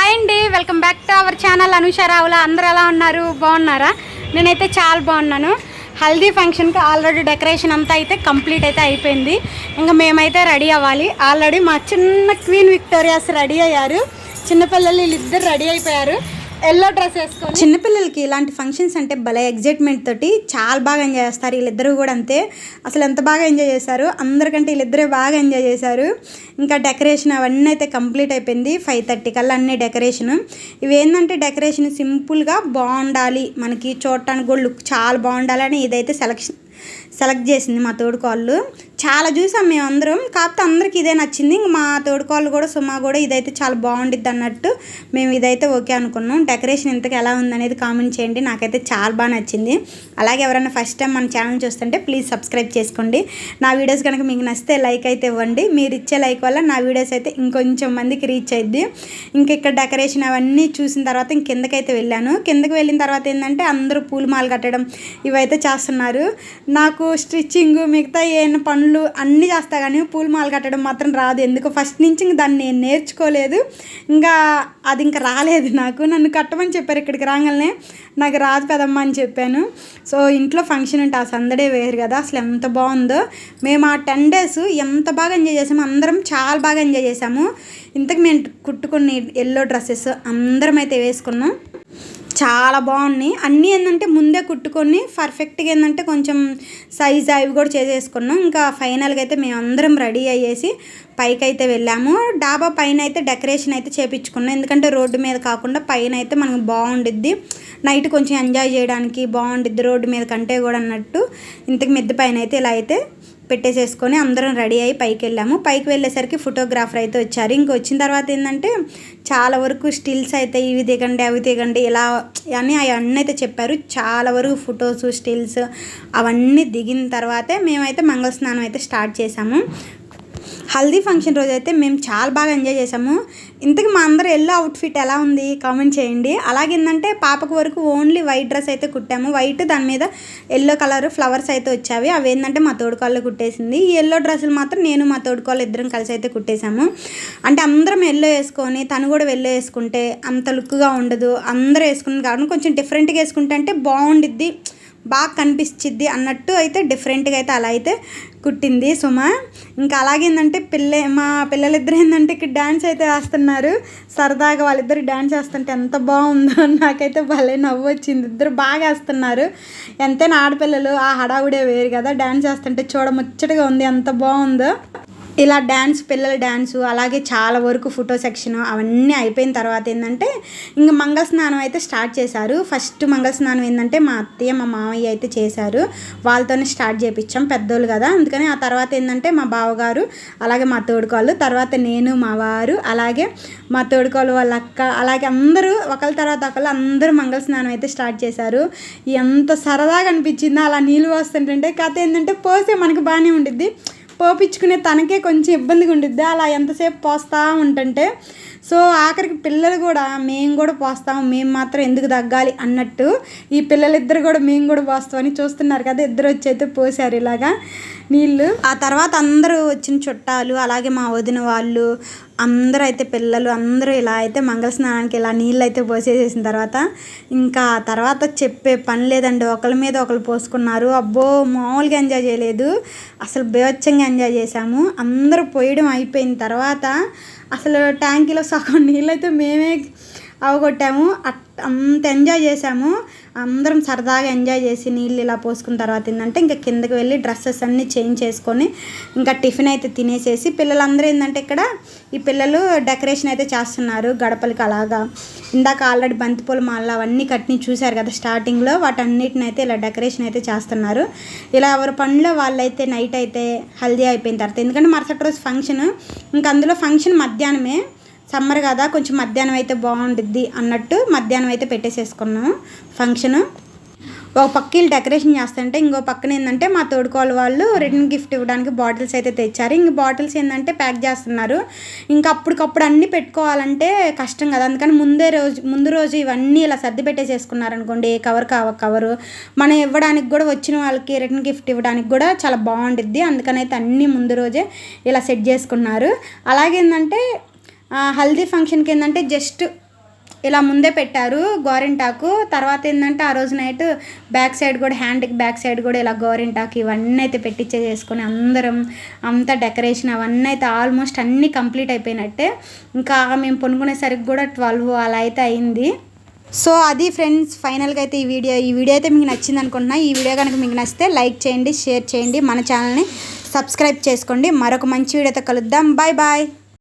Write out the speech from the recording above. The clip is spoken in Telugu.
హాయ్ అండి welcome back to our channel. Anusha Ravula అందరు ఎలా ఉన్నారు? బాగున్నారా? నేనైతే చాలా బాగున్నాను. హల్దీ ఫంక్షన్కి ఆల్రెడీ డెకరేషన్ అంతా అయితే కంప్లీట్ అయితే అయిపోయింది. ఇంకా మేమైతే రెడీ అవ్వాలి. ఆల్రెడీ మా చిన్న క్వీన్ విక్టోరియాస్ రెడీ అయ్యారు. చిన్నపిల్లలు వీళ్ళిద్దరు రెడీ అయిపోయారు. ఎల్లో డ్రెస్ వేసుకొని. చిన్నపిల్లలకి ఇలాంటి ఫంక్షన్స్ అంటే భలే ఎగ్జైట్మెంట్ తోటి చాలా బాగా ఎంజాయ్ చేస్తారు వీళ్ళిద్దరూ కూడా అంతే. అసలు ఎంత బాగా ఎంజాయ్ చేశారు? అందరికంటే వీళ్ళిద్దరే బాగా ఎంజాయ్ చేశారు. ఇంకా డెకరేషన్ అవన్నీ అయితే కంప్లీట్ అయిపోయింది. ఫైవ్ థర్టీ కల్లా అన్ని డెకరేషన్. ఇవి ఏంటంటే డెకరేషన్ సింపుల్గా బాగుండాలి. మనకి చూడటానికి కూడా లుక్ చాలా బాగుండాలని ఇదైతే సెలక్షన్ సెలెక్ట్ చేసింది మా తోడుకోళ్ళు. చాలా చూసాం మేము అందరం కాకపోతే అందరికి ఇదే నచ్చింది. ఇంక మా తోడుకోళ్ళు కూడా సుమా కూడా ఇదైతే చాలా బాగుండిద్ది అన్నట్టు మేము ఇదైతే ఓకే అనుకున్నాం. డెకరేషన్ ఇంతకు ఎలా ఉందనేది కామెంట్ చేయండి. నాకైతే చాలా బాగా నచ్చింది. అలాగే ఎవరైనా ఫస్ట్ టైం మన ఛానల్ చూస్తుంటే ప్లీజ్ సబ్స్క్రైబ్ చేసుకోండి. నా వీడియోస్ కనుక మీకు నచ్చితే లైక్ అయితే ఇవ్వండి. మీరు ఇచ్చే లైక్ వల్ల నా వీడియోస్ అయితే ఇంకొంచెం మందికి రీచ్ అయింది ఇంక ఇక్కడ డెకరేషన్ అవన్నీ చూసిన తర్వాత ఇంక కిందకైతే వెళ్ళాను. కిందకి వెళ్ళిన తర్వాత ఏంటంటే అందరూ పూలమాలు కట్టడం ఇవైతే చేస్తున్నారు. నాకు స్టిచ్చింగ్ మిగతా ఏమైనా పనులు అన్నీ చేస్తా కానీ పూల మాల కట్టడం మాత్రం రాదు. ఎందుకు? ఫస్ట్ నుంచి ఇంక దాన్ని నేను నేర్చుకోలేదు. ఇంకా అది ఇంకా రాలేదు నాకు. నన్ను కట్టమని చెప్పారు ఇక్కడికి రాగానే. నాకు రాదు పెదమ్మ అని చెప్పాను. సో ఇంట్లో ఫంక్షన్ ఉంటే ఆ సందడే వేరు కదా. అసలు ఎంత బాగుందో. మేము ఆ టెన్ డేస్ ఎంత బాగా ఎంజాయ్ చేసాము అందరం చాలా బాగా ఎంజాయ్ చేసాము. ఇంతకు మేము కుట్టుకున్న ఎల్లో డ్రెస్సెస్ అందరం అయితే వేసుకున్నాం. చాలా బాగున్నాయి. అన్నీ ఏంటంటే ముందే కుట్టుకొని పర్ఫెక్ట్గా ఏంటంటే కొంచెం సైజ్ అవి కూడా చేసేసుకున్నాం. ఇంకా ఫైనల్గా అయితే మేము అందరం రెడీ అయ్యేసి పైకి అయితే వెళ్ళాము. డాబా పైన అయితే డెకరేషన్ అయితే చేపించుకున్నాం. ఎందుకంటే రోడ్డు మీద కాకుండా పైన అయితే మనకు బాగుండిద్ది. నైట్ కొంచెం ఎంజాయ్ చేయడానికి బాగుండిద్ది రోడ్డు మీద కంటే కూడా అన్నట్టు. ఇంతకు మిద్దె పైన అయితే ఇలా అయితే పెట్టేసేసుకొని అందరం రెడీ అయ్యి పైకి వెళ్ళాము పైకి వెళ్ళేసరికి ఫోటోగ్రాఫర్ అయితే వచ్చారు. ఇంక వచ్చిన తర్వాత ఏంటంటే చాలా వరకు స్టిల్స్ అయితే ఇవి దిగండి అవి దిగండి ఇలా అని అవన్నీ అయితే చెప్పారు. చాలా వరకు ఫొటోస్ స్టిల్స్ అవన్నీ దిగిన తర్వాతే మేమైతే మంగళ స్నానం అయితే స్టార్ట్ చేసాము. హల్దీ ఫంక్షన్ రోజు అయితే మేము చాలా బాగా ఎంజాయ్ చేసాము ఇంతకు మా అందరూ ఎల్లో అవుట్ఫిట్ ఎలా ఉంది కామెంట్ చేయండి. అలాగే ఏంటంటే పాపకు వరకు ఓన్లీ వైట్ డ్రెస్ అయితే కుట్టాము. వైట్ దాని మీద ఎల్లో కలర్ ఫ్లవర్స్ అయితే వచ్చావి. అవి ఏంటంటే మా తోడుకోళ్ళు కుట్టేసింది. ఈ ఎల్లో డ్రెస్సులు మాత్రం నేను మా తోడుకోళ్ళు ఇద్దరం కలిసి అయితే కుట్టేశాము. అంటే అందరం ఎల్లో వేసుకొని తను కూడా వెళ్ళో వేసుకుంటే అంత లుక్గా ఉండదు. అందరూ వేసుకుని కాకుండా కొంచెం డిఫరెంట్గా వేసుకుంటే అంటే బాగుండిద్ది. బాగా కనిపించిద్ది అన్నట్టు అయితే డిఫరెంట్గా అయితే అలా అయితే కుట్టింది సుమ. ఇంకా అలాగేందంటే పిల్ల మా పిల్లలిద్దరు ఏంటంటే ఇక్కడ డ్యాన్స్ అయితే వేస్తున్నారు. సరదాగా వాళ్ళిద్దరు డ్యాన్స్ వేస్తుంటే ఎంత బాగుందో నాకైతే భలే నవ్వు వచ్చింది ఇద్దరు బాగా వేస్తున్నారు. ఎంతైనా ఆడపిల్లలు ఆ హడావుడే వేరు కదా డ్యాన్స్ వేస్తుంటే చూడముచ్చటగా ఉంది ఎంత బాగుందో. ఇలా డ్యాన్స్ పిల్లల డ్యాన్సు అలాగే చాలా వరకు ఫోటో సెక్షన్ అవన్నీ అయిపోయిన తర్వాత ఏంటంటే ఇంకా మంగళ స్నానం అయితే స్టార్ట్ చేశారు. ఫస్ట్ మంగళ స్నానం ఏంటంటే మా అత్తయ్య మా మామయ్య అయితే చేశారు. వాళ్ళతోనే స్టార్ట్ చేయించాం పెద్దోళ్ళు కదా. అందుకని ఆ తర్వాత ఏంటంటే మా బావగారు అలాగే మా తోడుకోళ్ళు తర్వాత నేను మా వారు అలాగే మా తోడుకోళ్ళు వాళ్ళ అక్క అలాగే అందరూ ఒకళ్ళ తర్వాత ఒకళ్ళు అందరూ మంగళ స్నానం అయితే స్టార్ట్ చేశారు. ఎంత సరదాగా అనిపించిందో అలా నీళ్ళు వస్తుంటుంటే కథ ఏంటంటే పోసే మనకు బాగానే ఉండిద్ది. పోపించుకునే తనకే కొంచెం ఇబ్బందిగా ఉండిద్ది. అలా ఎంతసేపు పోస్తూ ఉంటుంటే సో ఆఖరికి పిల్లలు కూడా మేము కూడా పోస్తాం మేము మాత్రం ఎందుకు తగ్గాలి అన్నట్టు ఈ పిల్లలిద్దరు కూడా మేము కూడా పోస్తామని చూస్తున్నారు కదా. ఇద్దరు వచ్చి అయితే పోసారు ఇలాగా నీళ్ళు. ఆ తర్వాత అందరూ వచ్చిన చుట్టాలు అలాగే మా వదిన వాళ్ళు అందరూ అయితే పిల్లలు అందరూ ఇలా అయితే మంగళ స్నానానికి ఇలా నీళ్ళు అయితే పోసేసేసిన తర్వాత ఇంకా తర్వాత చెప్పే పని లేదండి. ఒకరి మీద ఒకరు పోసుకున్నారు. అబ్బో మామూలుగా ఎంజాయ్ చేయలేదు. అసలు బేవచ్చంగా ఎంజాయ్ చేసాము అందరూ పోయడం అయిపోయిన తర్వాత అసలు ట్యాంకీలో సగం నీళ్ళు అయితే మేమే అవగొట్టాము. అట్ అంత ఎంజాయ్ చేసాము అందరం సరదాగా ఎంజాయ్ చేసి నీళ్ళు ఇలా పోసుకున్న తర్వాత ఏంటంటే ఇంకా కిందకి వెళ్ళి డ్రెస్సెస్ అన్నీ చేంజ్ చేసుకొని ఇంకా టిఫిన్ అయితే తినేసేసి పిల్లలందరూ ఏంటంటే ఇక్కడ ఈ పిల్లలు డెకరేషన్ అయితే చేస్తున్నారు గడపలకి అలాగా. ఇందాక ఆల్రెడీ బంతిపూల మాల అవన్నీ కట్టిని చూశారు కదా స్టార్టింగ్లో. వాటన్నిటిని అయితే ఇలా డెకరేషన్ అయితే చేస్తున్నారు. ఇలా ఎవరి పనిలో వాళ్ళైతే నైట్ అయితే హల్దీ అయిపోయిన తర్వాత ఎందుకంటే మరుసటి రోజు ఫంక్షన్ ఇంకా అందులో ఫంక్షన్ మధ్యాహ్నమే. సమ్మర్ కదా కొంచెం మధ్యాహ్నం అయితే బాగుండిద్ది అన్నట్టు మధ్యాహ్నం అయితే పెట్టేసేసుకున్నాం ఫంక్షను. ఒక పక్కీలు డెకరేషన్ చేస్తుంటే ఇంకో పక్కన ఏంటంటే మా తోడుకోవాలి వాళ్ళు రిటర్న్ గిఫ్ట్ ఇవ్వడానికి బాటిల్స్ అయితే తెచ్చారు. ఇంక బాటిల్స్ ఏంటంటే ప్యాక్ చేస్తున్నారు. ఇంకా అప్పటికప్పుడు అన్నీ పెట్టుకోవాలంటే కష్టం కదా. అందుకని ముందే రోజు ముందు రోజు ఇవన్నీ ఇలా సర్ది పెట్టేసేసుకున్నారనుకోండి ఏ కవర్ కావ కవరు. మనం ఇవ్వడానికి కూడా వచ్చిన వాళ్ళకి రిటర్న్ గిఫ్ట్ ఇవ్వడానికి కూడా చాలా బాగుండిద్ది. అందుకని అయితే అన్నీ ముందు రోజే ఇలా సెట్ చేసుకున్నారు. అలాగేందంటే హల్దీ ఫంక్షన్కి ఏంటంటే జస్ట్ ఇలా ముందే పెట్టారు గోరింటాకు. తర్వాత ఏంటంటే ఆ రోజు నైట్ బ్యాక్ సైడ్ కూడా హ్యాండ్కి బ్యాక్ సైడ్ కూడా ఇలా గోరింటాకు ఇవన్నీ అయితే పెట్టించే చేసుకొని అందరం అంతా డెకరేషన్ అవన్నీ అయితే ఆల్మోస్ట్ అన్నీ కంప్లీట్ అయిపోయినట్టే. ఇంకా మేము పొనుకునేసరికి కూడా ట్వెల్వ్ అలా అయితే అయింది. సో అది ఫ్రెండ్స్ ఫైనల్గా అయితే ఈ వీడియో ఈ వీడియో అయితే మీకు నచ్చింది అనుకుంటున్నా. ఈ వీడియో కనుక మీకు నచ్చితే లైక్ చేయండి షేర్ చేయండి. మన ఛానల్ని సబ్స్క్రైబ్ చేసుకోండి. మరొక మంచి వీడియోతో కలుద్దాం. Bye bye.